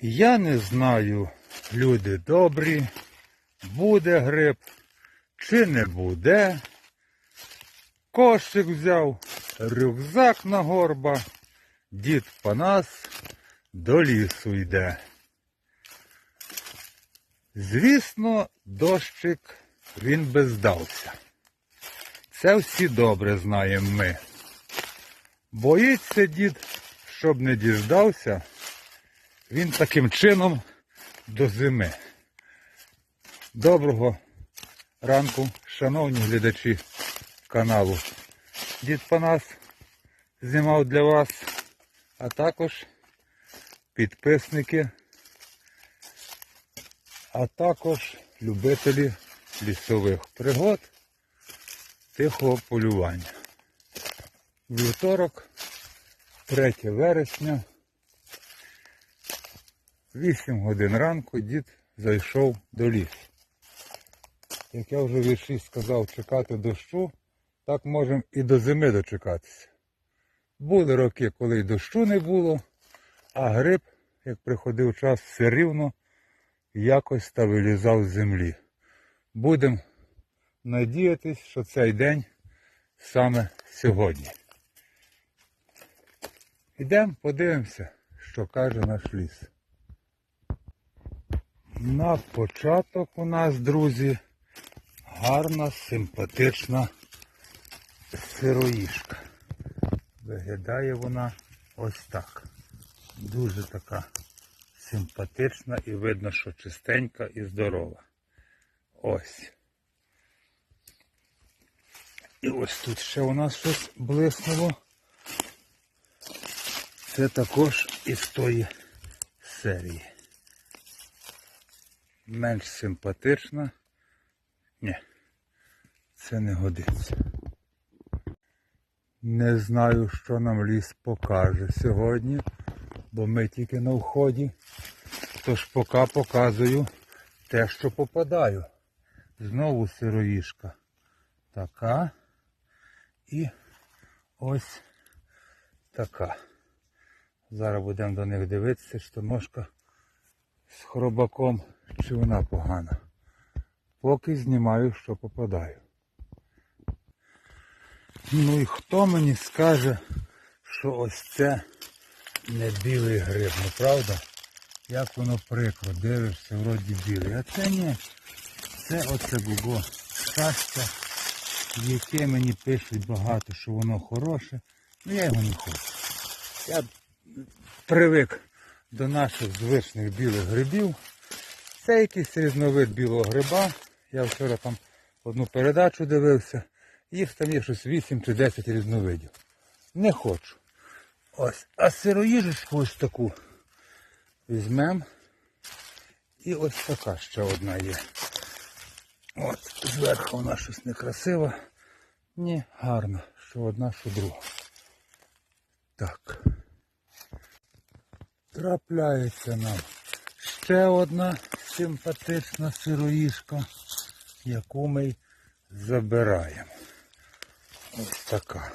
Я не знаю, люди добрі, буде гриб чи не буде. Кошик взяв, рюкзак на горба, дід Панас до лісу йде. Звісно, дощик він би здався. Це всі добре знаємо ми. Боїться дід, щоб не діждався, він таким чином до зими. Доброго ранку, шановні глядачі каналу. Дід Панас знімав для вас, а також підписники, а також любителі лісових пригод, тихого полювання. Вівторок, 3 вересня, 8 годин ранку дід зайшов до лісу. Як я вже вірші сказав чекати дощу, так можемо і до зими дочекатися. Були роки, коли й дощу не було, а гриб, як приходив час, все рівно якось та вилізав з землі. Будемо надіятись, що цей день саме сьогодні. Ідемо, подивимося, що каже наш ліс. На початок у нас, друзі, гарна, симпатична сироїшка. Виглядає вона ось так. Дуже така симпатична і видно, що чистенька і здорова. Ось. І ось тут ще у нас щось блиснуло. Це також із тої серії. Менш симпатична. Ні, це не годиться. Не знаю, що нам ліс покаже сьогодні, бо ми тільки на вході. Тож поки показую те, що попадаю. Знову сироїшка. Така. І ось така. Зараз будемо до них дивитися, що ножка з хробаком, чи вона погана. Поки знімаю, що попадаю. Ну і хто мені скаже, що ось це не білий гриб, ну правда? Як воно прикро, дивишся, вроді білий. А це ні. Це оце було щастя, яке мені пишуть багато, що воно хороше. Ну я його не хочу. Я привик до наших звичних білих грибів. Це якийсь різновид білого гриба. Я вчора там одну передачу дивився. Їх там є щось 8 чи 10 різновидів. Не хочу. Ось. А сироїжечку ось таку візьмемо. І ось така ще одна є. От, зверху вона щось некрасива. Ні, гарна. Що одна, що друга. Так. Трапляється нам ще одна симпатична сироїшка, яку ми забираємо. Ось така.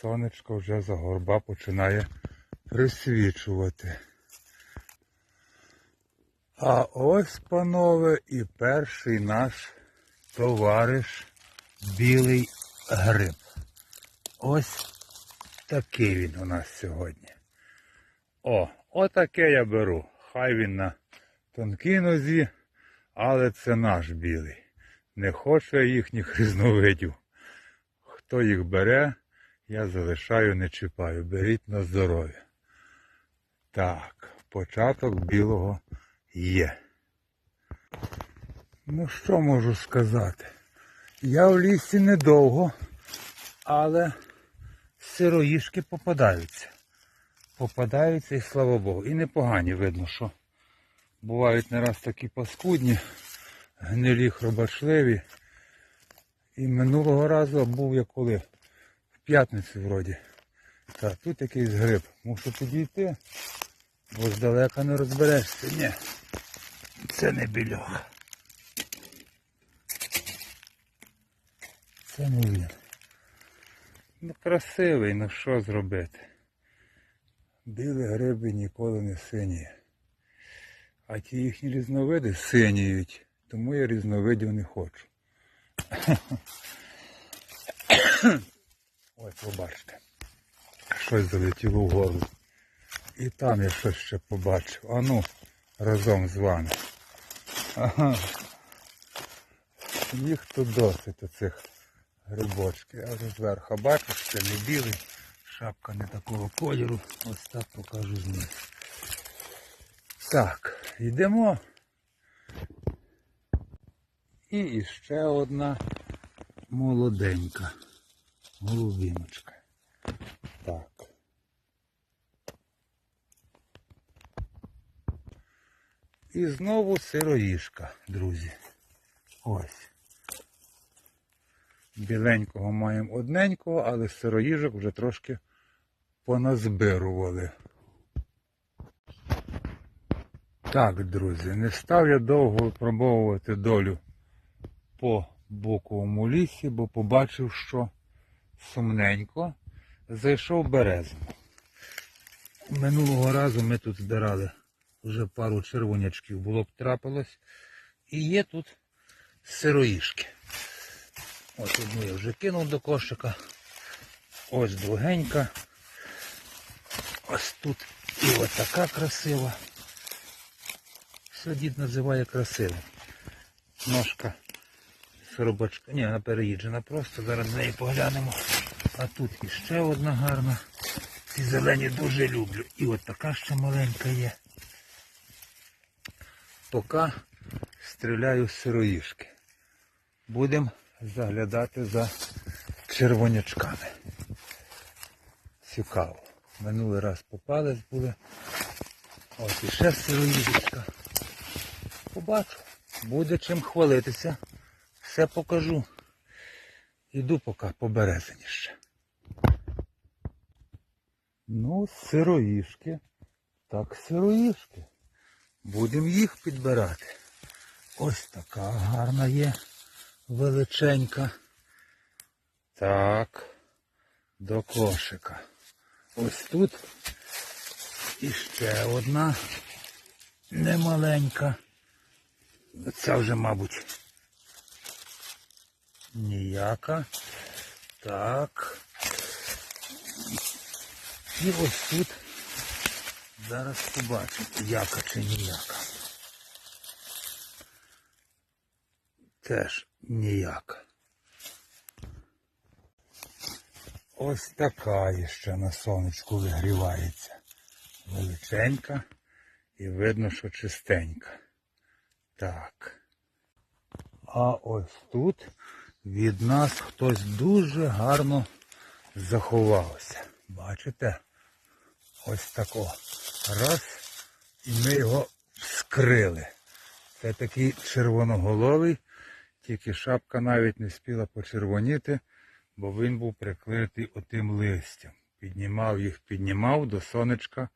Сонечко вже за горба починає присвічувати. А ось, панове, і перший наш товариш білий гриб. Ось такий він у нас сьогодні. О, отаке я беру. Хай він на тонкій нозі, але це наш білий. Не хочу я їхніх різновидів. Хто їх бере, я залишаю, не чіпаю. Беріть на здоров'я. Так, початок білого є. Ну що можу сказати? Я в лісі недовго, але сироїшки попадаються. Попадаються і слава Богу. І непогані видно, що бувають не раз такі паскудні, гнилі хробачливі. І минулого разу був я коли? В п'ятницю вроді. Так, тут якийсь гриб. Мушу підійти, бо здалека не розберешся. Ні. Це не більох. Це не він. Ну красивий, ну що зробити? Білі гриби ніколи не синіє. А ті їхні різновиди синіють, тому я різновидів не хочу. Ось побачите. Щось залетіло вгору. І там я щось ще побачив. А ну, разом з вами. Ага. Тут досить оцих грибочків. Вже зверху бачу, що це не білий. Шапка не такого кольору. Ось так покажу знизу. Так, йдемо. І іще одна молоденька голубіночка. Так. І знову сироїшка, друзі. Ось. Біленького маємо одненького, але сироїжок вже трошки поназбирували. Так, друзі, не став я довго випробовувати долю по боковому лісі, бо побачив, що сумненько зайшов березину. Минулого разу ми тут збирали вже пару червонячків, було б трапилось. І є тут сироїшки. Ось одну я вже кинув до кошика. Ось другенька. Ось тут і ось така красива. Що дід називає красивим. Ножка сиробочка. Ні, вона переїджена просто. Зараз неї поглянемо. А тут іще одна гарна. Ці зелені дуже люблю. І от така ще маленька є. Поки стріляю з сироїшки. Будемо заглядати за червонячками. Цікаво. Минулий раз попались були. Ось іще сироїжечка. Побачу. Буде чим хвалитися. Все покажу. Іду поки по березині ще. Ну, сироїшки. Так, сироїшки. Будемо їх підбирати. Ось така гарна є. Величенька. Так. До кошика. Ось тут іще одна немаленька. Це вже, мабуть, ніяка. Так. І ось тут зараз побачимо, яка чи ніяка. Теж ніяка. Ось така ще на сонечку вигрівається. Величенька і видно, що чистенька. Так. А ось тут від нас хтось дуже гарно заховався. Бачите? Ось тако. Раз. І ми його вскрили. Це такий червоноголовий, тільки шапка навіть не спіла почервоніти, бо він був прикритий отим листям. Піднімав їх, піднімав, до сонечка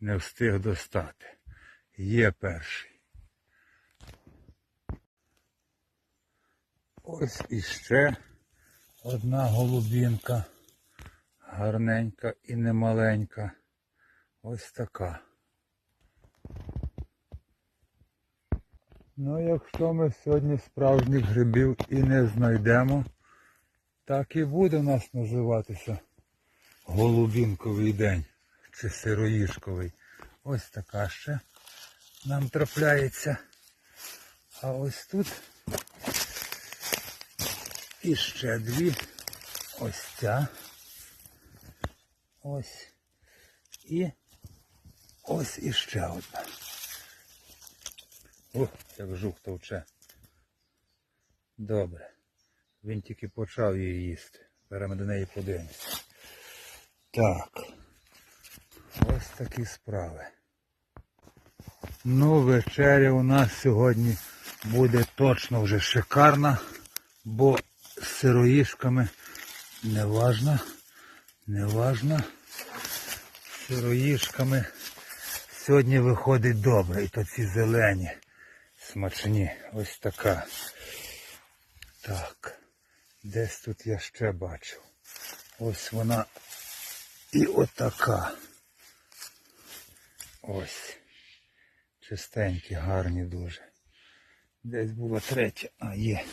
не встиг достати. Є перший. Ось іще одна голубінка. Гарненька і немаленька. Ось така. Ну, якщо ми сьогодні справжніх грибів і не знайдемо, так і буде у нас називатися голубінковий день чи сироїшковий. Ось така ще нам трапляється. А ось тут іще дві. Ось ця. Ось. І ось іще одна. О, як жух товче. Добре. Він тільки почав її їсти. Ми до неї подивимося. Так. Ось такі справи. Ну, вечеря у нас сьогодні буде точно вже шикарна, бо з сироїшками не важно, не важно. З сироїшками сьогодні виходить добре. І то ці зелені, смачні. Ось така. Так. Десь тут я ще бачив. Ось вона і отака. Ось. Чистенькі, гарні дуже. Десь була третя, а є.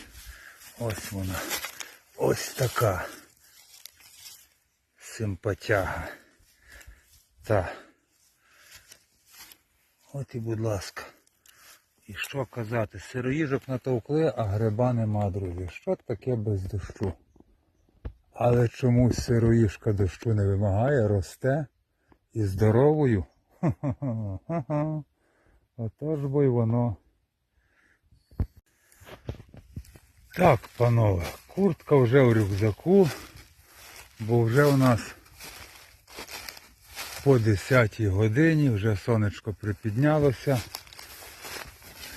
Ось вона. Ось така. Симпатяга. Та. От і будь ласка. І що казати, сироїжок натовкли, а гриба нема, друзі. Що таке без дощу? Але чомусь сироїжка дощу не вимагає, росте і здоровою. Ха-ха-ха. Отож бо й воно. Так, панове, куртка вже в рюкзаку, бо вже у нас по 10 годині, вже сонечко припіднялося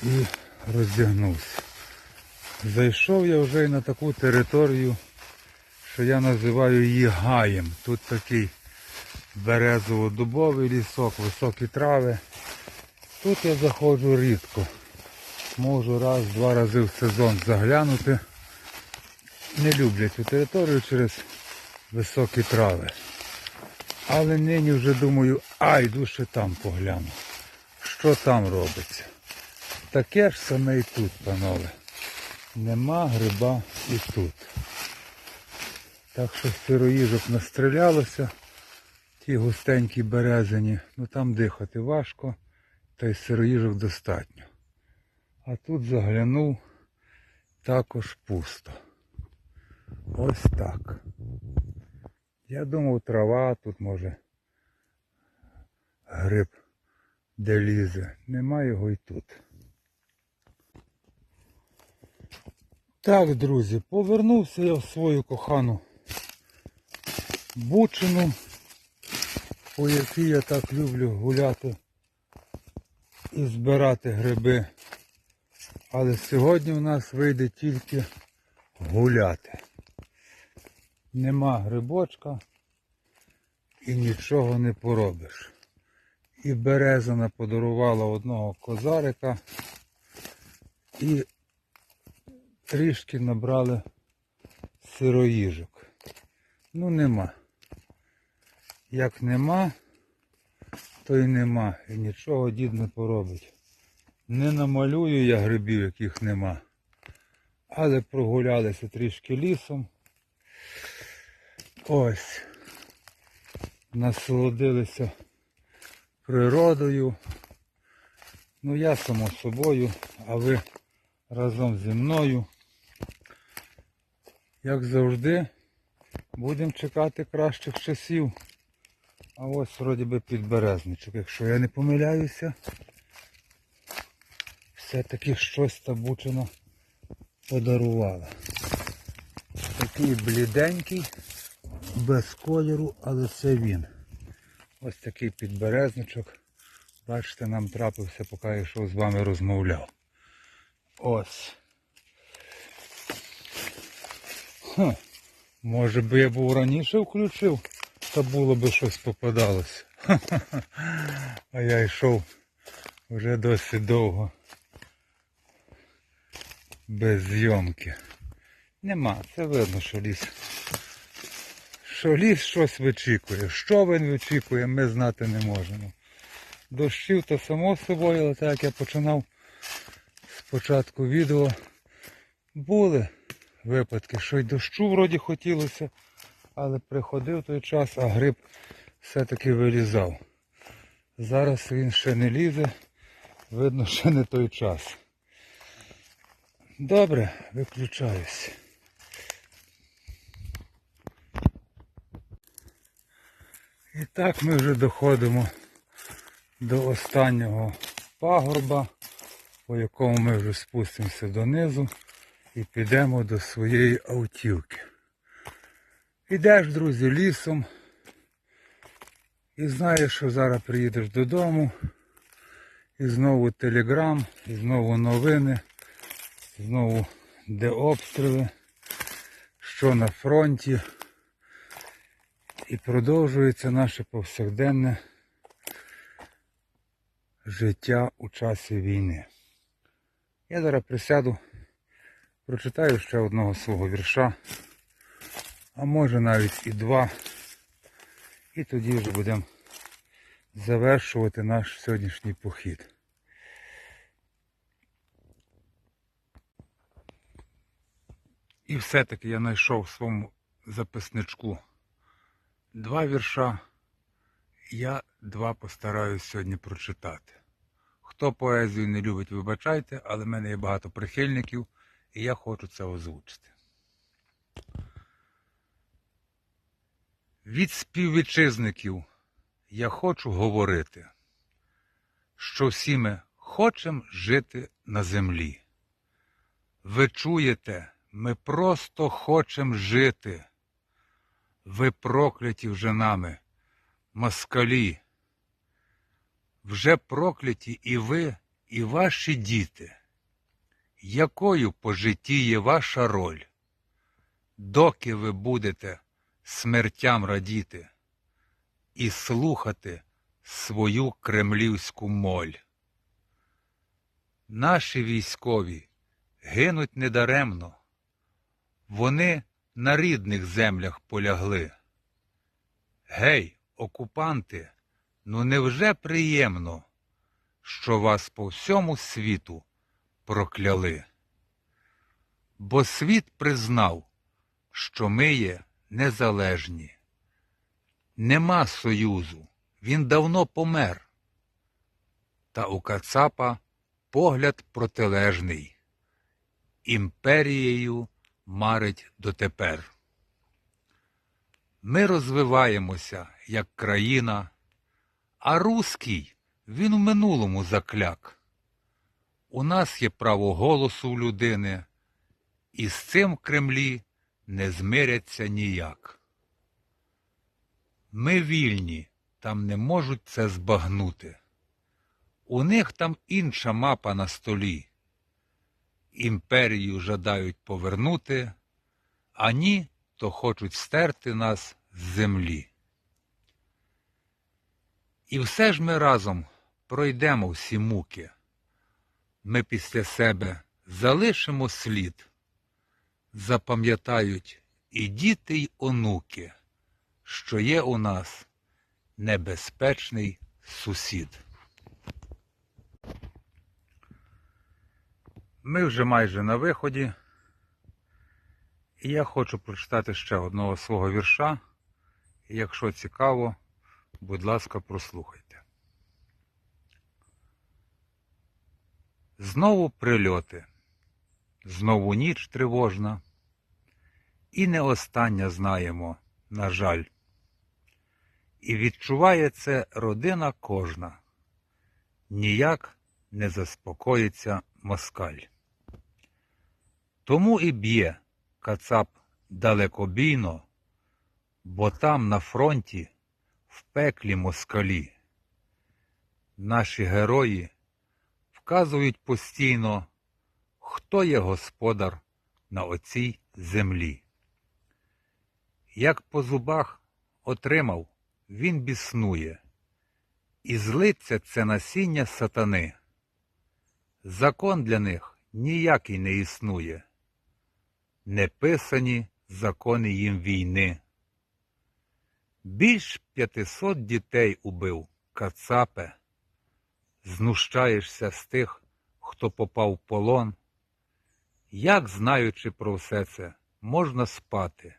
і роздягнувся. Зайшов я вже на таку територію, що я називаю її гаєм. Тут такий березово-дубовий лісок, високі трави. Тут я заходжу рідко. Можу раз-два рази в сезон заглянути. Не люблять цю територію через високі трави. Але нині вже думаю, а йду ще там погляну. Що там робиться? Таке ж саме і тут, панове. Нема гриба і тут. Так що сироїжок настрілялося, ті густенькі березині, ну там дихати важко, та й сироїжок достатньо. А тут заглянув також пусто. Ось так. Я думав, трава тут може гриб де лізе. Нема його і тут. Так, друзі, повернувся я в свою кохану Бучину, по якій я так люблю гуляти і збирати гриби. Але сьогодні в нас вийде тільки гуляти. Нема грибочка і нічого не поробиш. І березана подарувала одного козарика і трішки набрали сироїжок. Ну нема. Як нема, то й нема. І нічого дід не поробить. Не намалюю я грибів, яких нема. Але прогулялися трішки лісом. Ось. Насолодилися природою. Ну я само собою, а ви разом зі мною. Як завжди, будемо чекати кращих часів. А ось вроді би підберезничок, якщо я не помиляюся. Все-таки щось та бучина подарувала. Такий бліденький, без кольору, але це він. Ось такий підберезничок. Бачите, нам трапився, поки я йшов з вами розмовляв. Ось. Хм. Може би я був раніше включив, та було би щось попадалося. А я йшов вже досить довго. Без зйомки. Нема, це видно, що ліс. Що ліс щось вичікує. Що він вичікує, ми знати не можемо. Дощів то само собою, але так як я починав з початку відео, були випадки, що й дощу вроді хотілося, але приходив той час, а гриб все-таки вилізав. Зараз він ще не лізе, видно, ще не той час. Добре, виключаюсь. І так ми вже доходимо до останнього пагорба, по якому ми вже спустимося донизу і підемо до своєї автівки. Ідеш, друзі, лісом і знаєш, що зараз приїдеш додому, і знову телеграм, і знову новини, знову де обстріли, що на фронті. І продовжується наше повсякденне життя у часі війни. Я зараз присяду, прочитаю ще одного свого вірша, а може навіть і два. І тоді вже будемо завершувати наш сьогоднішній похід. І все-таки я знайшов в своєму записничку два вірша. Я два постараюсь сьогодні прочитати. Хто поезію не любить, вибачайте, але в мене є багато прихильників, і я хочу це озвучити. Від співвітчизників я хочу говорити, що всі ми хочемо жити на землі. Ви чуєте, ми просто хочемо жити. Ви прокляті вже нами, москалі. Вже прокляті і ви, і ваші діти. Якою по житті є ваша роль? Доки ви будете смертям радіти і слухати свою кремлівську моль? Наші військові гинуть недаремно. Вони на рідних землях полягли. Гей, окупанти, ну невже приємно, що вас по всьому світу прокляли? Бо світ признав, що ми є незалежні. Нема союзу, він давно помер. Та у Кацапа погляд протилежний. Імперією марить дотепер. Ми розвиваємося як країна, а руський він в минулому закляк. У нас є право голосу в людини, і з цим в Кремлі не змиряться ніяк. Ми вільні, там не можуть це збагнути. У них там інша мапа на столі. Імперію жадають повернути, а ні, то хочуть стерти нас з землі. І все ж ми разом пройдемо всі муки. Ми після себе залишимо слід, запам'ятають і діти, й онуки, що є у нас небезпечний сусід. Ми вже майже на виході, і я хочу прочитати ще одного свого вірша. Якщо цікаво, будь ласка, прослухайте. Знову прильоти, знову ніч тривожна, і не остання знаємо, на жаль. І відчуває це родина кожна, ніяк не заспокоїться москаль. Тому і б'є Кацап далекобійно, бо там на фронті в пеклі москалі. Наші герої вказують постійно, хто є господар на оцій землі. Як по зубах отримав, він біснує, і злиться це насіння сатани. Закон для них ніякий не існує неписані закони їм війни. Більш п'ятисот дітей убив Кацапе, знущаєшся з тих, хто попав в полон. Як, знаючи про все це, можна спати?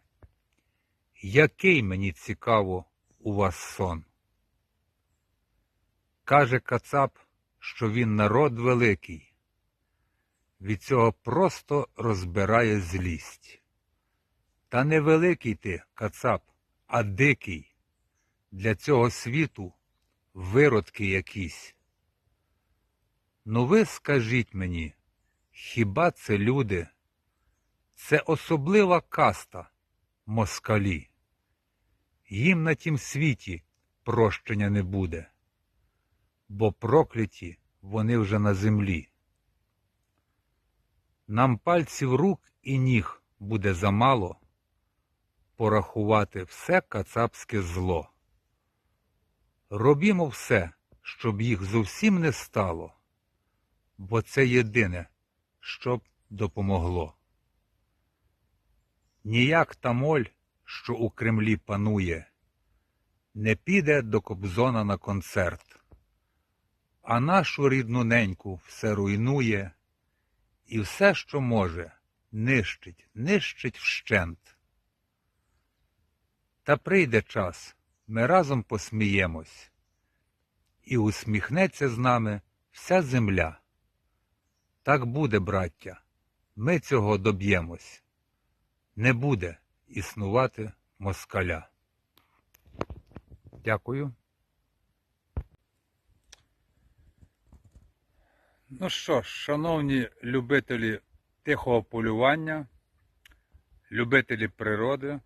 Який мені цікаво у вас сон? Каже Кацап, що він народ великий від цього просто розбирає злість. Та не великий ти, кацап, а дикий. Для цього світу виродки якісь. Ну ви скажіть мені, хіба це люди? Це особлива каста москалі. Їм на тім світі прощення не буде, бо прокляті вони вже на землі. Нам пальців рук і ніг буде замало порахувати все кацапське зло. Робімо все, щоб їх зовсім не стало, бо це єдине, що б допомогло. Ніяк та моль, що у Кремлі панує, не піде до Кобзона на концерт, а нашу рідну неньку все руйнує, і все, що може, нищить, нищить вщент. Та прийде час, ми разом посміємось, і усміхнеться з нами вся земля. Так буде, браття, ми цього доб'ємось. Не буде існувати москаля. Дякую. Ну що ж, шановні любителі тихого полювання, любителі природи.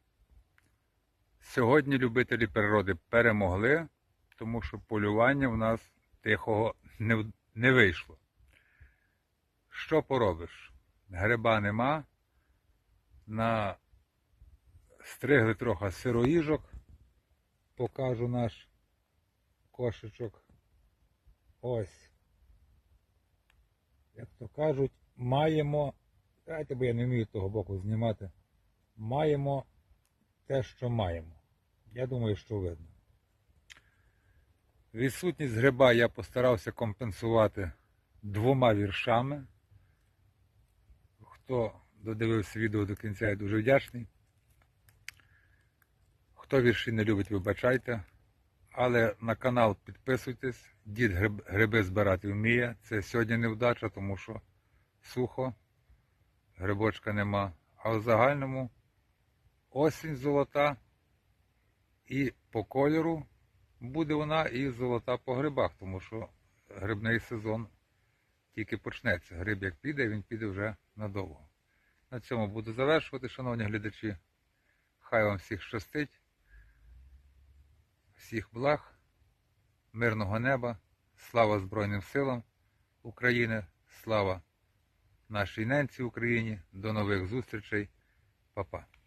Сьогодні любителі природи перемогли, тому що полювання в нас тихого не, не вийшло. Що поробиш? Гриба нема. На стригли трохи сироїжок. Покажу наш кошечок. Ось. Як то кажуть, маємо. Дайте, бо я не вмію того боку знімати. Маємо те, що маємо. Я думаю, що видно. Відсутність гриба я постарався компенсувати двома віршами. Хто додивився відео до кінця, я дуже вдячний. Хто вірші не любить, вибачайте. Але на канал підписуйтесь. Дід гриб- гриби збирати вміє. Це сьогодні невдача, тому що сухо, грибочка нема. А в загальному осінь золота. І по кольору буде вона і золота по грибах, тому що грибний сезон тільки почнеться. Гриб як піде, він піде вже надовго. На цьому буду завершувати, шановні глядачі. Хай вам всіх щастить, всіх благ, мирного неба, слава Збройним силам України, слава нашій ненці Україні. До нових зустрічей, Па-па.